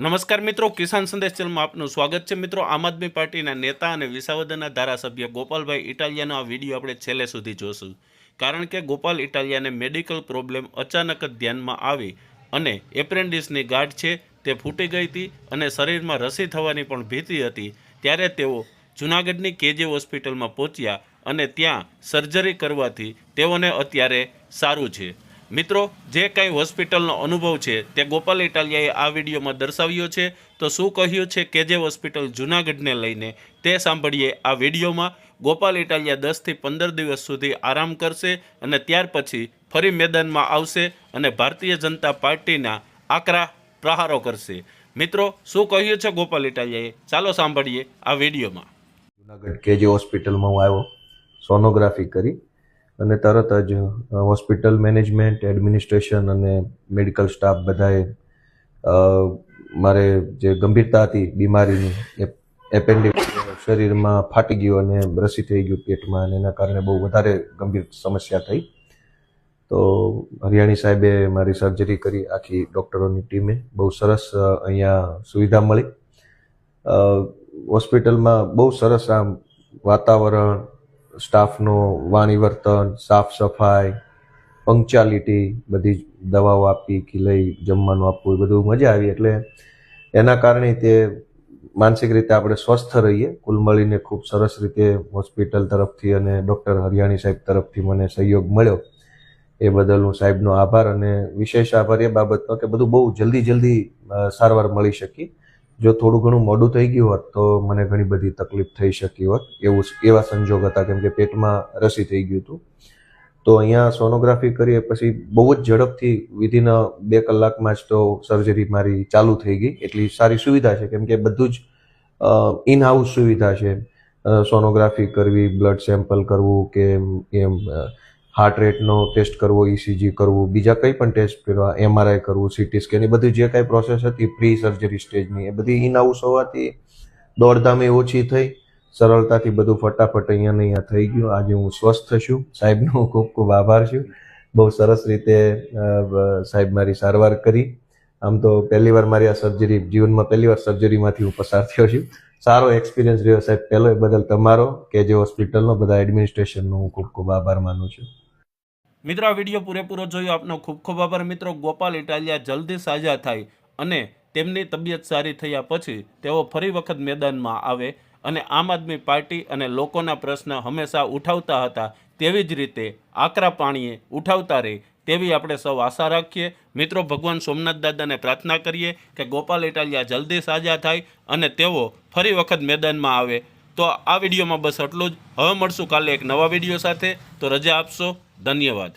નમસ્કાર મિત્રો, કિસાન સંદેશ ચેનલમાં આપનું સ્વાગત છે. મિત્રો, આમ આદમી પાર્ટીના નેતા અને વિસાવદરના ધારાસભ્ય ગોપાલભાઈ ઇટાલિયાનો આ વીડિયો આપણે છેલ્લે સુધી જોશું. કારણ કે ગોપાલ ઇટાલિયાને મેડિકલ પ્રોબ્લેમ અચાનક જ ધ્યાનમાં આવી અને એપ્રેન્ડિસની ગાઢ છે તે ફૂટી ગઈ હતી અને શરીરમાં રસી થવાની પણ ભીતિ હતી. ત્યારે તેઓ જૂનાગઢની કેજી હોસ્પિટલમાં પહોંચ્યા અને ત્યાં સર્જરી કરવાથી તેઓને અત્યારે સારું છે. મિત્રો, જે કાંઈ હોસ્પિટલનો અનુભવ છે, તે ગોપાલ ઇટાલિયાએ આ વિડીયોમાં દર્શાવ્યો છે. તો શું કહ્યું છે કે જે હોસ્પિટલ જૂનાગઢને લઈને, તે સાંભળીએ આ વિડીયોમાં. ગોપાલ ઇટાલિયા દસથી પંદર દિવસ સુધી આરામ કરશે અને ત્યાર પછી ફરી મેદાનમાં આવશે અને ભારતીય જનતા પાર્ટીના આકરા પ્રહારો કરશે. મિત્રો, શું કહ્યું છે ગોપાલ ઇટાલિયાએ? ચાલો સાંભળીએ આ વિડીયોમાં. જુનાગઢ જે હોસ્પિટલમાં હું આવ્યો, સોનોગ્રાફી કરી. અને તરત જ હોસ્પિટલ મેનેજમેન્ટ, એડમિનિસ્ટ્રેશન અને મેડિકલ સ્ટાફ બધાએ મારે જે ગંભીરતા હતી બીમારીની એપેન્ડિક્સ શરીરમાં ફાટી ગયું અને રસી થઈ ગયું પેટમાં અને એના કારણે બહુ વધારે ગંભીર સમસ્યા થઈ. તો હરિયાણી સાહેબે મારી સર્જરી કરી, આખી ડૉક્ટરોની ટીમે. બહુ સરસ અહીંયા સુવિધા મળી. હોસ્પિટલમાં બહુ સરસ આમ વાતાવરણ સ્ટાફનો વાણી વર્તન, સાફ સફાઈ પંક્ચ્યુઆલિટી બધી દવાઓ આપી કે લઈ જમવાનું આપવું, એ બધું મજા આવી. એટલે એના કારણે તે માનસિક રીતે આપણે સ્વસ્થ રહીએ. કુલ મળીને ખૂબ સરસ રીતે હોસ્પિટલ તરફથી અને ડૉક્ટર હરિયાણી સાહેબ તરફથી મને સહયોગ મળ્યો. એ બદલ હું સાહેબનો આભાર અને વિશેષ આભાર એ બાબતનો કે બધું બહુ જલ્દી જલ્દી સારવાર મળી શકી. જો થોડું ઘણું મોડું થઈ ગયું હોત તો મને ઘણી બધી તકલીફ થઈ શકી હોત. એવું એવા સંજોગ હતા કેમ કે પેટમાં રસી થઈ ગયું હતું. તો અહીંયા સોનોગ્રાફી કરીએ પછી બહુ જ ઝડપથી વિધિન બે કલાકમાં જ તો સર્જરી મારી ચાલુ થઈ ગઈ. એટલી સારી સુવિધા છે કેમ કે બધું જ ઇન હાઉસ સુવિધા છે. સોનોગ્રાફી કરવી, બ્લડ સેમ્પલ કરવું કે એમ- હાર્ટ રેટનો ટેસ્ટ કરવો ઇસીજી કરવું, બીજા કંઈ પણ ટેસ્ટ કરવા એમઆરઆઈ કરવું સીટી સ્કેન એ બધી જે કાંઈ પ્રોસેસ હતી પ્રી સર્જરી સ્ટેજની એ બધી ઇન હાઉસ હોવાથી દોડધામે ઓછી થઈ. સરળતાથી બધું ફટાફટ અહીંયા અહીંયા થઈ ગયું. આજે હું સ્વસ્થ છું. સાહેબનો ખૂબ ખૂબ આભાર છું. બહુ સરસ રીતે સાહેબ મારી સારવાર કરી. આમ તો પહેલી વાર મારી આ સર્જરી જીવનમાં પહેલી વાર સર્જરીમાંથી હું પસાર થયો છું. સારો એક્સપિરિયન્સ રહ્યો સાહેબ. પહેલો બદલ તમારો કે જે હોસ્પિટલનો બધા એડમિનિસ્ટ્રેશનનો હું ખૂબ ખૂબ આભાર માનું છું. મિત્રો, આ વીડિયો પૂરેપૂરો જોયો. આપનો ખૂબ ખૂબ આભાર. મિત્રો, ગોપાલ ઇટાલિયા જલ્દી સાજા થાય અને તેમની તબિયત સારી થયા પછી તેઓ ફરી વખત મેદાનમાં આવે અને આમ આદમી પાર્ટી અને લોકોના પ્રશ્ન હંમેશા ઉઠાવતા હતા તેવી જ રીતે આકરા પાણીએ ઉઠાવતા રહે તેવી આપણે સૌ આશા રાખીએ. મિત્રો, ભગવાન સોમનાથ દાદાને પ્રાર્થના કરીએ કે ગોપાલ ઇટાલિયા જલ્દી સાજા થાય અને તેઓ ફરી વખત મેદાનમાં આવે. તો આ વિડીયોમાં બસ એટલું જ. હવે મળશું કાલે એક નવા વીડિયો સાથે. તો રજા આપશો. ધન્યવાદ.